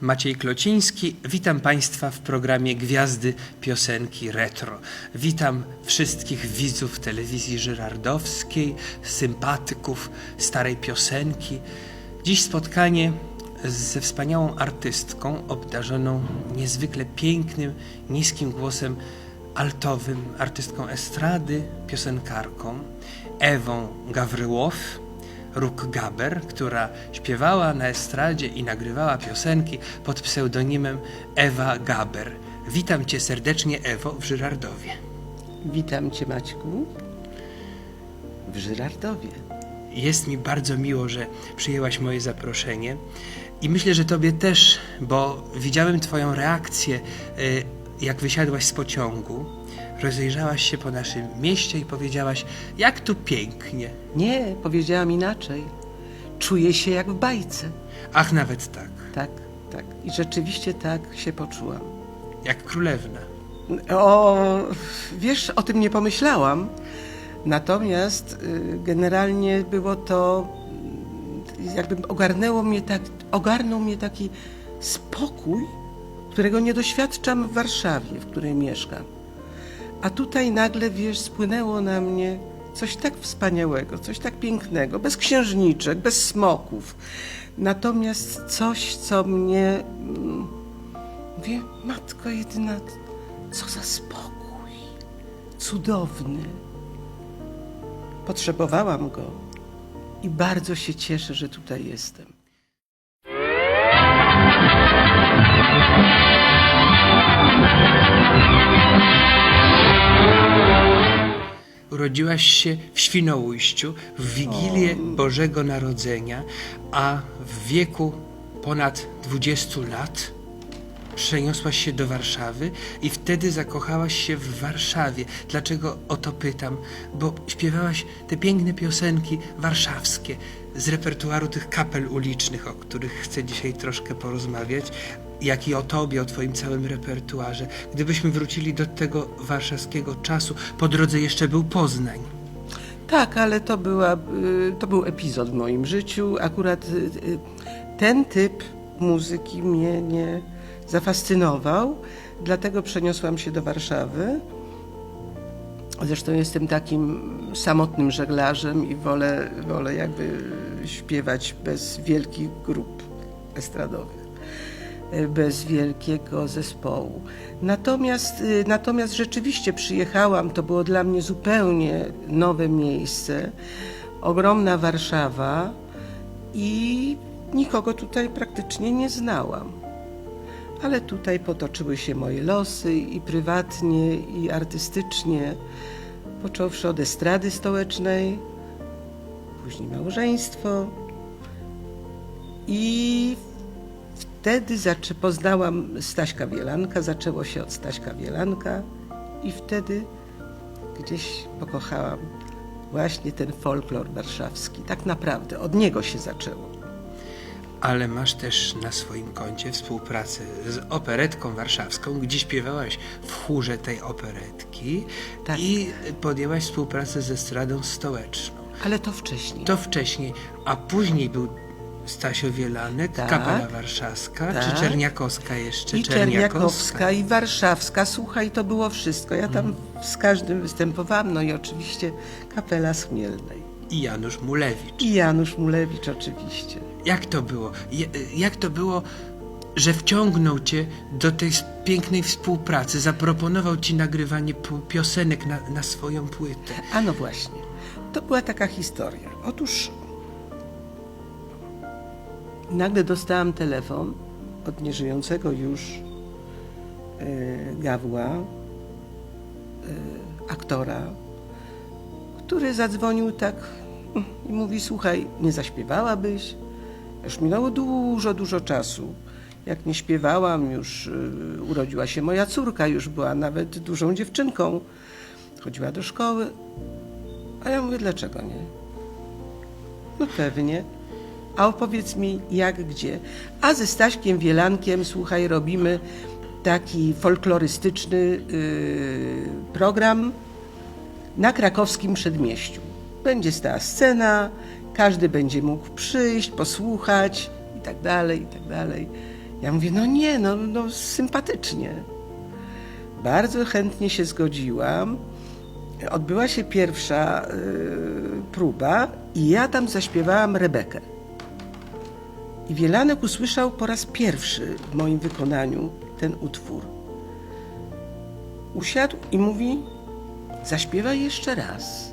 Maciej Klociński. Witam Państwa w programie Gwiazdy Piosenki Retro. Witam wszystkich widzów telewizji żyrardowskiej, sympatyków starej piosenki. Dziś spotkanie ze wspaniałą artystką, obdarzoną niezwykle pięknym, niskim głosem altowym, artystką estrady, piosenkarką, Ewą Gawryłow. Ruk Gaber, która śpiewała na estradzie i nagrywała piosenki pod pseudonimem Ewa Gaber. Witam cię serdecznie, Ewo, w Żyrardowie. Witam Cię Maćku w Żyrardowie. Jest mi bardzo miło, że przyjęłaś moje zaproszenie i myślę, że tobie też, bo widziałem twoją reakcję, y, jak wysiadłaś z pociągu. Rozejrzałaś się po naszym mieście i powiedziałaś, jak tu pięknie. Nie, powiedziałam inaczej. Czuję się jak w bajce. Ach, nawet tak, Tak, tak. I rzeczywiście tak się poczułam. jak królewna. O, wiesz, o tym nie pomyślałam. Natomiast y, generalnie było to, y, jakby ogarnęło mnie tak, ogarnął mnie taki spokój, którego nie doświadczam w Warszawie, w której mieszkam. A tutaj nagle, wiesz, spłynęło na mnie coś tak wspaniałego, coś tak pięknego, bez księżniczek, bez smoków. Natomiast coś, co mnie. mm, Mówię, matko jedyna, co za spokój. Cudowny. Potrzebowałam go i bardzo się cieszę, że tutaj jestem. Urodziłaś się w Świnoujściu w Wigilię Bożego Narodzenia, a w wieku ponad 20 lat przeniosłaś się do Warszawy i wtedy zakochałaś się w Warszawie. Dlaczego o to pytam? Bo śpiewałaś te piękne piosenki warszawskie z repertuaru tych kapel ulicznych, o których chcę dzisiaj troszkę porozmawiać, jak i o tobie, o twoim całym repertuarze. Gdybyśmy wrócili do tego warszawskiego czasu, po drodze jeszcze był Poznań. Tak, ale to, była, y, to był epizod w moim życiu. Akurat y, y, ten typ muzyki mnie nie zafascynował, dlatego przeniosłam się do Warszawy. Zresztą jestem takim samotnym żeglarzem i wolę, wolę jakby śpiewać bez wielkich grup estradowych bez wielkiego zespołu. Natomiast, y, natomiast rzeczywiście przyjechałam, to było dla mnie zupełnie nowe miejsce, ogromna Warszawa i nikogo tutaj praktycznie nie znałam. Ale tutaj potoczyły się moje losy i prywatnie, i artystycznie, począwszy od estrady stołecznej, później małżeństwo i wtedy poznałam Staśka Wielanka, zaczęło się od Staśka Wielanka i wtedy gdzieś pokochałam właśnie ten folklor warszawski. Tak naprawdę od niego się zaczęło. Ale masz też na swoim koncie współpracę z operetką warszawską, gdzie śpiewałaś w chórze tej operetki Tak. i podjęłaś współpracę ze Stradą Stołeczną. Ale to wcześniej. To wcześniej, a później był Stasio Wielanek, Tak. Kapela Warszawska, Tak. czy Czerniakowska jeszcze? I Czerniakowska, i Warszawska. Słuchaj, to było wszystko. Ja tam z każdym występowałam, no i oczywiście Kapela Chmielnej. I Janusz Mulewicz. I Janusz Mulewicz oczywiście. Jak to było? Jak to było, że wciągnął cię do tej pięknej współpracy, zaproponował ci nagrywanie piosenek na, na swoją płytę? A no właśnie, to była taka historia. Otóż nagle dostałam telefon od nieżyjącego już e, Gawła, e, aktora, który zadzwonił tak i mówi: Słuchaj, nie zaśpiewałabyś? Już minęło dużo, dużo czasu. Jak nie śpiewałam, już y, urodziła się moja córka, już była nawet dużą dziewczynką. Chodziła do szkoły. A ja mówię, dlaczego nie? No pewnie. A opowiedz mi, jak, gdzie. A ze Staśkiem Wielankiem, słuchaj, robimy taki folklorystyczny yy, program na krakowskim przedmieściu. Będzie stała scena, każdy będzie mógł przyjść, posłuchać i tak dalej, i tak dalej. Ja mówię, no nie, no, no sympatycznie. Bardzo chętnie się zgodziłam. Odbyła się pierwsza y, próba i ja tam zaśpiewałam Rebekę. I Wielanek usłyszał po raz pierwszy w moim wykonaniu ten utwór. Usiadł i mówi: Zaśpiewaj jeszcze raz.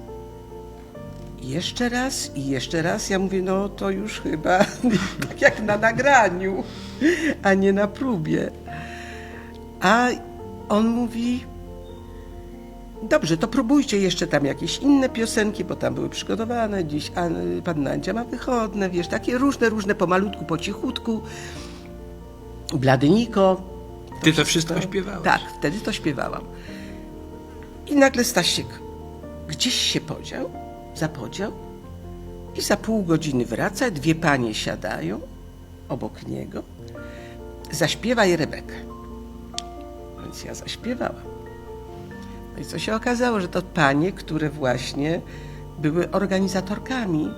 Jeszcze raz i jeszcze raz. Ja mówię: No to już chyba tak jak na nagraniu, a nie na próbie. A on mówi: Dobrze, to próbujcie jeszcze tam jakieś inne piosenki, bo tam były przygotowane. Dziś An- Panna Andzia ma wychodne, wiesz, takie różne, różne, pomalutku, po cichutku. Bladyniko. Ty to wszystko śpiewałeś? Tak, wtedy to śpiewałam. I nagle Stasiek gdzieś się podział, zapodział i za pół godziny wraca, dwie panie siadają obok niego. Zaśpiewaj Rebekę. Więc ja zaśpiewałam. No i co się okazało, że to panie, które właśnie były organizatorkami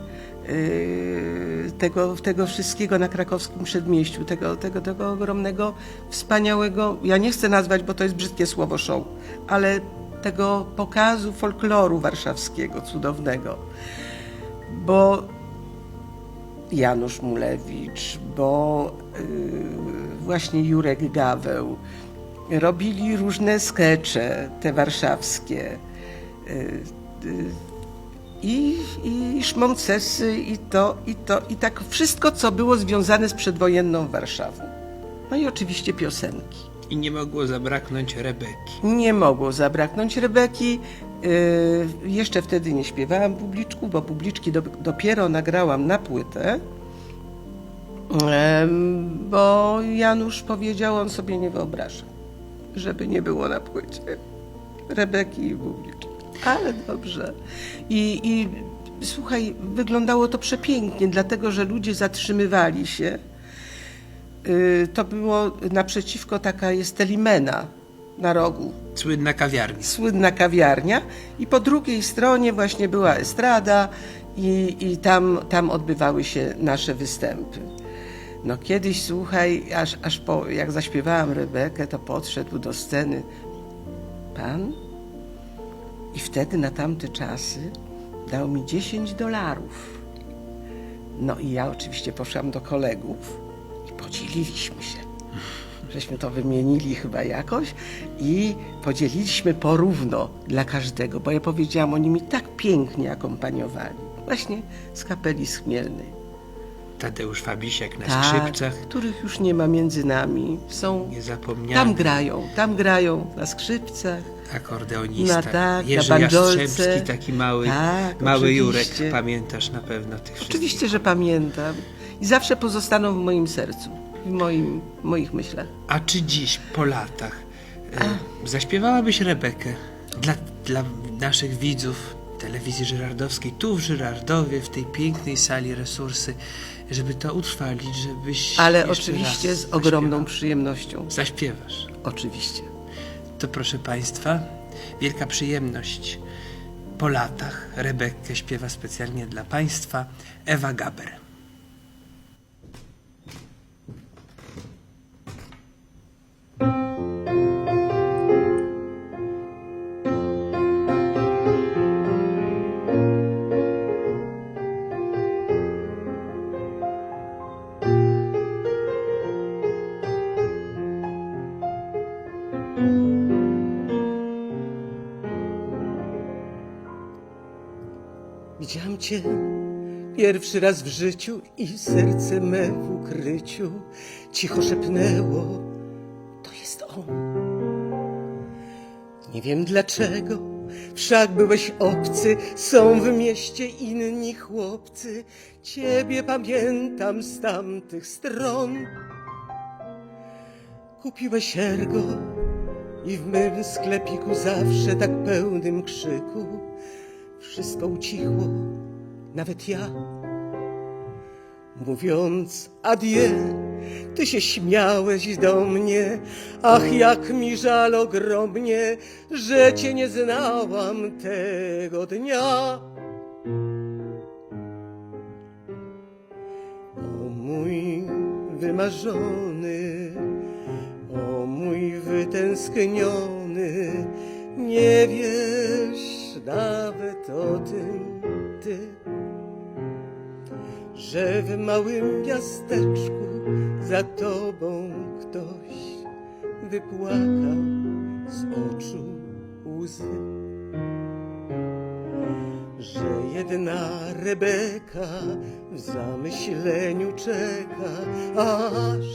yy, tego, tego wszystkiego na krakowskim przedmieściu, tego, tego, tego ogromnego, wspaniałego, ja nie chcę nazwać, bo to jest brzydkie słowo show, ale tego pokazu folkloru warszawskiego, cudownego. Bo Janusz Mulewicz, bo yy, właśnie Jurek Gaweł, robili różne skecze, te warszawskie. y, y, I, i szmoncesy, i to, i to, i tak wszystko, co było związane z przedwojenną Warszawą. No i oczywiście piosenki. I nie mogło zabraknąć Rebeki. Nie mogło zabraknąć Rebeki. Y, jeszcze wtedy nie śpiewałam publiczku, bo publiczki do, dopiero nagrałam na płytę. Bo Janusz powiedział, on sobie nie wyobraża, żeby nie było na płycie Rebeki i publiczki. Ale dobrze. I, I słuchaj, wyglądało to przepięknie, dlatego że ludzie zatrzymywali się. Y, To było naprzeciwko taka jest Telimena na rogu, Słynna kawiarnia. słynna kawiarnia i po drugiej stronie właśnie była estrada i, i tam, tam odbywały się nasze występy. No kiedyś, słuchaj, aż, aż po, jak zaśpiewałam Rebekę, to podszedł do sceny pan i wtedy na tamte czasy dał mi 10 dolarów. No i ja oczywiście poszłam do kolegów i podzieliliśmy się żeśmy to wymienili chyba jakoś i podzieliliśmy porówno dla każdego, bo ja powiedziałam, oni mi tak pięknie akompaniowali. Właśnie z kapeli Schmielnej. Tadeusz Fabisiak na Tak, skrzypcach. których już nie ma między nami. Są, tam grają, tam grają na skrzypcach. Akordeonista. Na tak, Jerzy na. Jastrzębski, taki mały, Tak, mały Jurek. Pamiętasz na pewno tych wszystkich. Oczywiście, że pamiętam. I zawsze pozostaną w moim sercu, w moim, moich myślach. A czy dziś, po latach, e, zaśpiewałabyś Rebekę dla, dla naszych widzów telewizji żyrardowskiej, tu w Żyrardowie, w tej pięknej sali resursy, żeby to utrwalić, żebyś Ale oczywiście z ogromną zaśpiewał? przyjemnością. Zaśpiewasz. Oczywiście. To proszę Państwa, wielka przyjemność. Po latach Rebekę śpiewa specjalnie dla Państwa Ewa Gaber. Pierwszy raz w życiu i serce me w ukryciu cicho szepnęło, to jest on. Nie wiem dlaczego, wszak byłeś obcy, są w mieście inni chłopcy. Ciebie pamiętam z tamtych stron. Kupiłeś ergo i w mym sklepiku zawsze tak pełnym krzyku wszystko ucichło, nawet ja. Mówiąc adieu, ty się śmiałeś do mnie, ach jak mi żal ogromnie, że cię nie znałam tego dnia. O mój wymarzony, o mój wytęskniony, nie wiesz nawet o tym ty, że w małym miasteczku za tobą ktoś wypłakał z oczu łzy. Że jedna Rebeka w zamyśleniu czeka, aż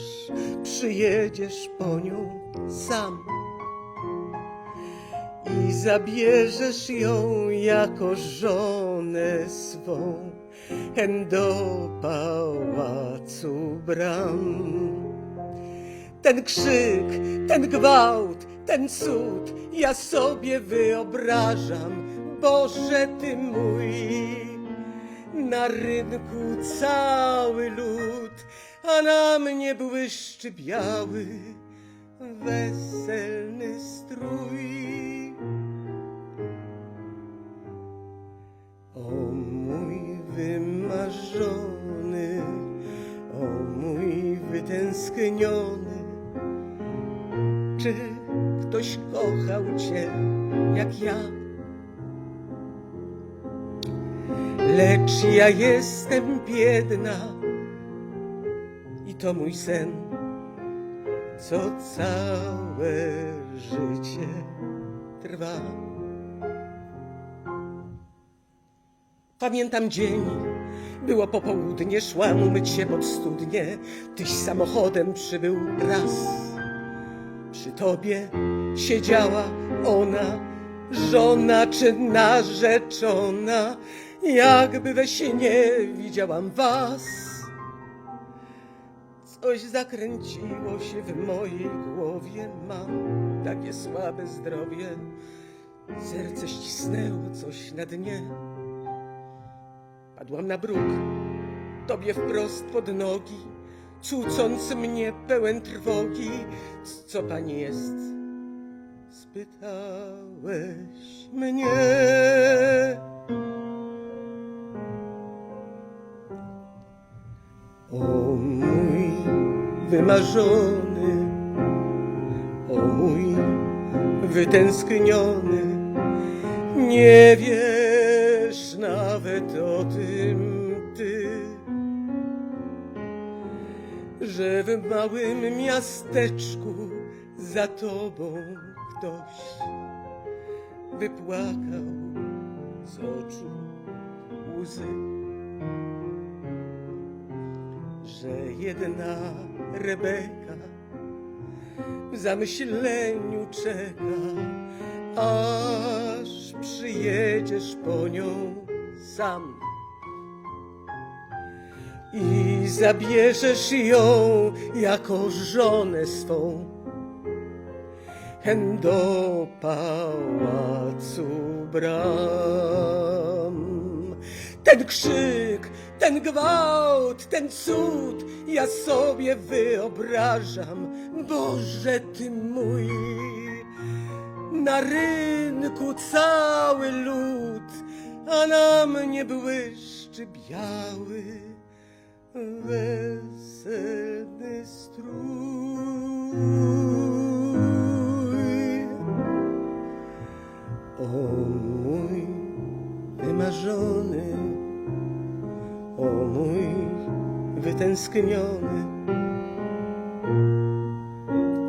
przyjedziesz po nią sam i zabierzesz ją jako żonę swą hen do pałacu bram. Ten krzyk, ten gwałt, ten cud, ja sobie wyobrażam, Boże Ty mój. Na rynku cały lud, a na mnie błyszczy biały, weselny strój. O mój wymarzony, o mój wytęskniony, czy ktoś kochał Cię jak ja? Lecz ja jestem biedna i to mój sen, co całe życie trwa. Pamiętam dzień, było popołudnie, szłam umyć się pod studnie, tyś samochodem przybył raz. Przy tobie siedziała ona, żona czy narzeczona, jakby we śnie widziałam was. Coś zakręciło się w mojej głowie, mam takie słabe zdrowie, serce ścisnęło coś na dnie. Padłam na bruk, tobie wprost pod nogi, cucąc mnie pełen trwogi. "C- Co pani jest? Spytałeś mnie. O mój wymarzony, o mój wytęskniony, nie wiesz nawet o tym ty, że w małym miasteczku za tobą ktoś wypłakał z oczu łzy. Że jedna Rebeka w zamyśleniu czeka, aż przyjedziesz po nią sam i zabierzesz ją jako żonę swą hen do pałacu bram. Ten krzyk, ten gwałt, ten cud, ja sobie wyobrażam, Boże Ty mój. Na rynku cały lud, a na mnie błyszczy biały, weselny strój. O mój wymarzony, o mój wytęskniony.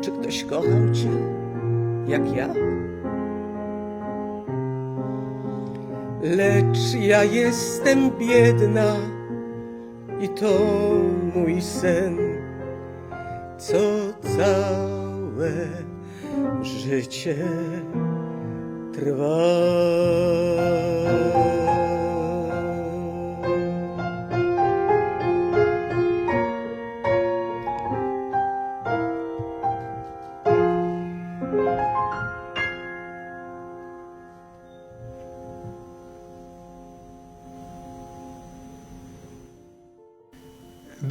Czy ktoś kochał Cię jak ja? Lecz ja jestem biedna i to mój sen, co całe życie trwa.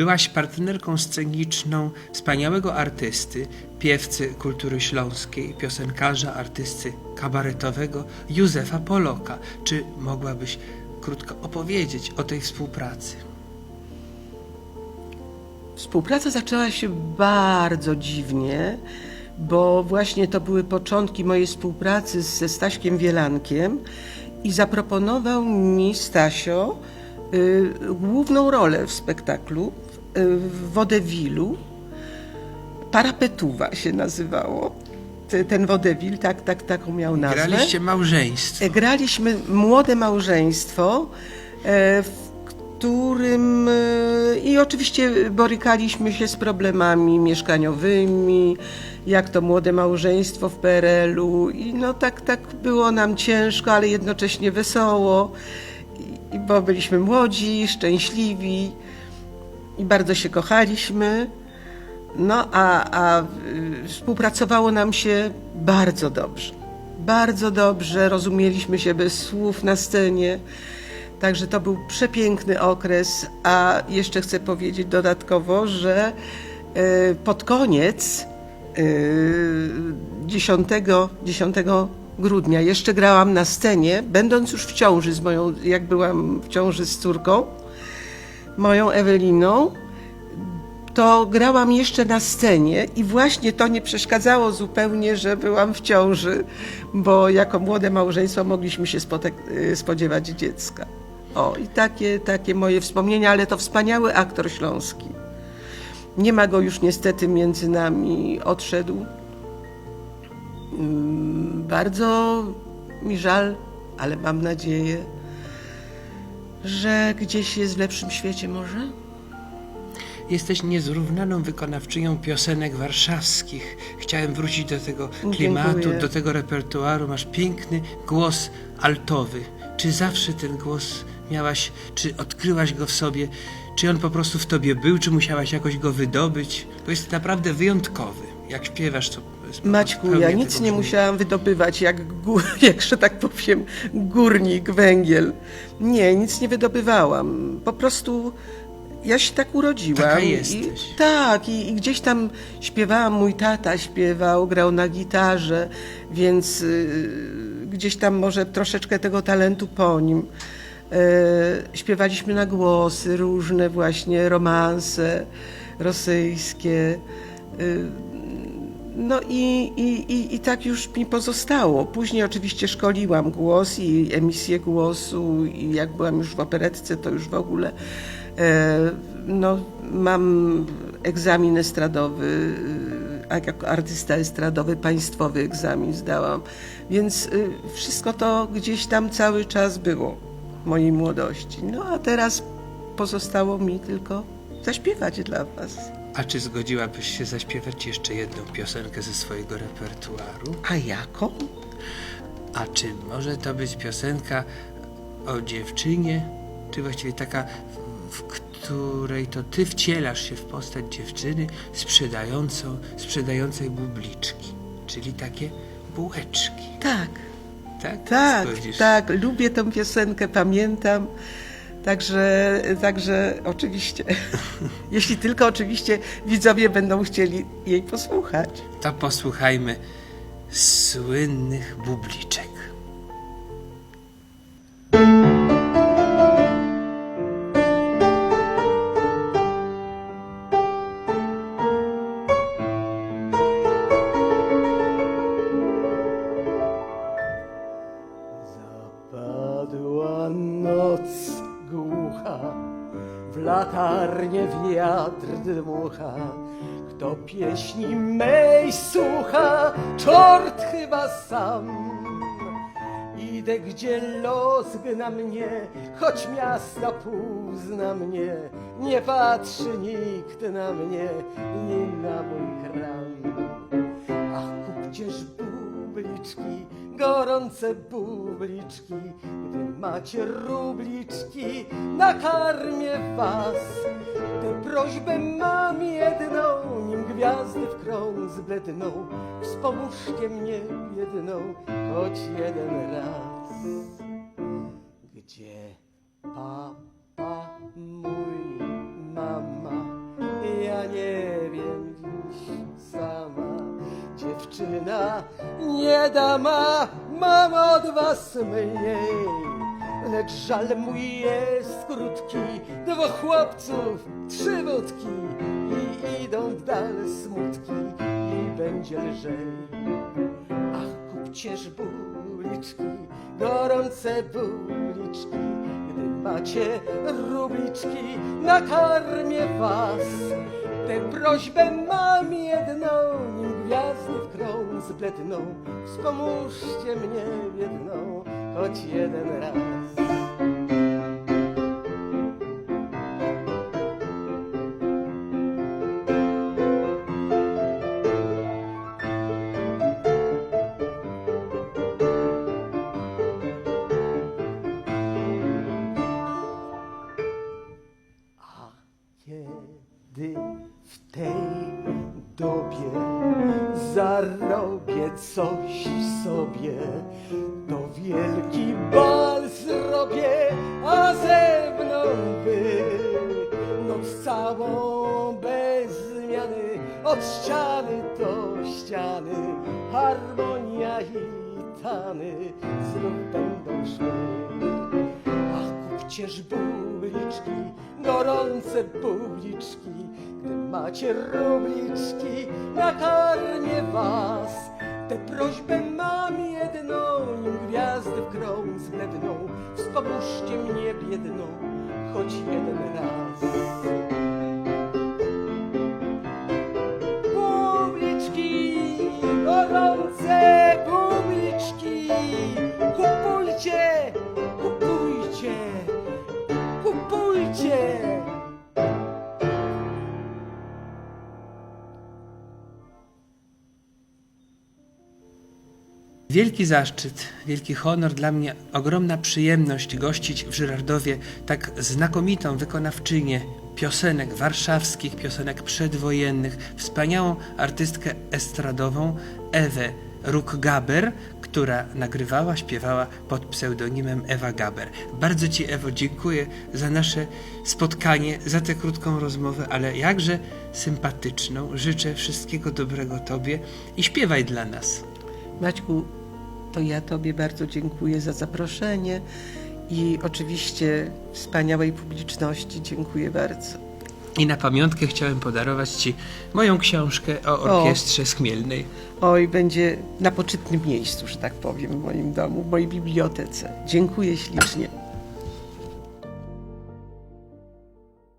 Byłaś partnerką sceniczną wspaniałego artysty, piewcy kultury śląskiej, piosenkarza, artysty kabaretowego Józefa Poloka. Czy mogłabyś krótko opowiedzieć o tej współpracy? Współpraca zaczęła się bardzo dziwnie, bo właśnie to były początki mojej współpracy ze Staśkiem Wielankiem i zaproponował mi Stasio y, główną rolę w spektaklu w Wodewilu. Parapetuwa się nazywało. Te- Ten wodewil, tak, tak, taką miał nazwę. Graliście małżeństwo. E, Graliśmy młode małżeństwo, e, w którym e, i oczywiście borykaliśmy się z problemami mieszkaniowymi, jak to młode małżeństwo w PRL-u i no tak, tak było nam ciężko, ale jednocześnie wesoło, bo byliśmy młodzi, szczęśliwi i bardzo się kochaliśmy. No, a, a y, współpracowało nam się bardzo dobrze. Bardzo dobrze, rozumieliśmy się bez słów na scenie. Także to był przepiękny okres, a jeszcze chcę powiedzieć dodatkowo, że y, pod koniec y, 10, 10 grudnia jeszcze grałam na scenie, będąc już w ciąży z moją, jak byłam w ciąży z córką, moją Eweliną to grałam jeszcze na scenie i właśnie to nie przeszkadzało zupełnie, że byłam w ciąży, bo jako młode małżeństwo mogliśmy się y, spodziewać dziecka. O, i takie, takie moje wspomnienia, ale to wspaniały aktor śląski. Nie ma go już niestety między nami, odszedł. Mm, Bardzo mi żal, ale mam nadzieję, że gdzieś jest w lepszym świecie może. Jesteś niezrównaną wykonawczynią piosenek warszawskich. Chciałem wrócić do tego Dziękuję. klimatu, do tego repertuaru. Masz piękny głos altowy. Czy zawsze ten głos miałaś, czy odkryłaś go w sobie? Czy on po prostu w tobie był, czy musiałaś jakoś go wydobyć? Bo jest naprawdę wyjątkowy. Jak śpiewasz, to Maćku, ja nic nie musiałam wydobywać, jak, jak że tak powiem, górnik, węgiel. Nie, nic nie wydobywałam. Po prostu ja się tak urodziłam. Taka I, tak, i, i gdzieś tam śpiewałam, mój tata śpiewał, grał na gitarze, więc y, gdzieś tam może troszeczkę tego talentu po nim. E, śpiewaliśmy na głosy, różne właśnie romanse rosyjskie. Y, no i, i, i, i tak już mi pozostało. Później oczywiście szkoliłam głos i emisję głosu i jak byłam już w operetce, to już w ogóle e, no, mam egzamin estradowy, a jako artysta estradowy państwowy egzamin zdałam. Więc y, wszystko to gdzieś tam cały czas było w mojej młodości. No a teraz pozostało mi tylko zaśpiewać dla was. A czy zgodziłabyś się zaśpiewać jeszcze jedną piosenkę ze swojego repertuaru? A jaką? A czy może to być piosenka o dziewczynie, czy właściwie taka, w której to ty wcielasz się w postać dziewczyny sprzedającą, sprzedającej bubliczki, czyli takie bułeczki, Tak, tak? tak, tak. Lubię tę piosenkę, pamiętam. Także, także oczywiście, jeśli tylko oczywiście widzowie będą chcieli jej posłuchać. To posłuchajmy słynnych bubliczek. Dmucha. Kto pieśni mej słucha, czort chyba sam. Idę gdzie los gna mnie, choć miasta pół zna mnie. Nie patrzy nikt na mnie, ni na mój kram. Ach, kupcież bubliczki, gorące bubliczki, gdy macie rubliczki, nakarmię was. Tę prośbę mam jedną, nim gwiazdy w krąg zbledną, wspomóżcie mnie jedną, choć jeden raz. Gdzie papa mój, mama, ja nie wiem dziś sama. Dziewczyna nie dama, mam od was mniej. Lecz żal mój jest krótki, dwóch chłopców, trzy wódki, idą w dal smutki i będzie lżej. Ach, kupcież buliczki, gorące buliczki, gdy macie rubliczki, nakarmię was. Tę prośbę mam jedną, nim gwiazdy w krąg zbledną, wspomóżcie mnie jedną, choć jeden raz. Zarobię coś sobie, to wielki bal zrobię, a ze mną wy. Noc całą bez zmiany, od ściany do ściany, harmonia i tany znów będą szły. Ach, kupcież buliczki, gorące buliczki, gdy macie rubliczki, nakarmię was. Tę prośbę Wielki zaszczyt, wielki honor dla mnie, ogromna przyjemność gościć w Żyrardowie tak znakomitą wykonawczynię piosenek warszawskich, piosenek przedwojennych, wspaniałą artystkę estradową Ewę Ruk-Gaber, która nagrywała, śpiewała pod pseudonimem Ewa Gaber. Bardzo Ci, Ewo, dziękuję za nasze spotkanie, za tę krótką rozmowę, ale jakże sympatyczną. Życzę wszystkiego dobrego Tobie i śpiewaj dla nas. Maćku, to ja Tobie bardzo dziękuję za zaproszenie i oczywiście wspaniałej publiczności dziękuję bardzo. I na pamiątkę chciałem podarować Ci moją książkę o orkiestrze Schmielnej. Oj, będzie na poczytnym miejscu, że tak powiem, w moim domu, w mojej bibliotece. Dziękuję ślicznie.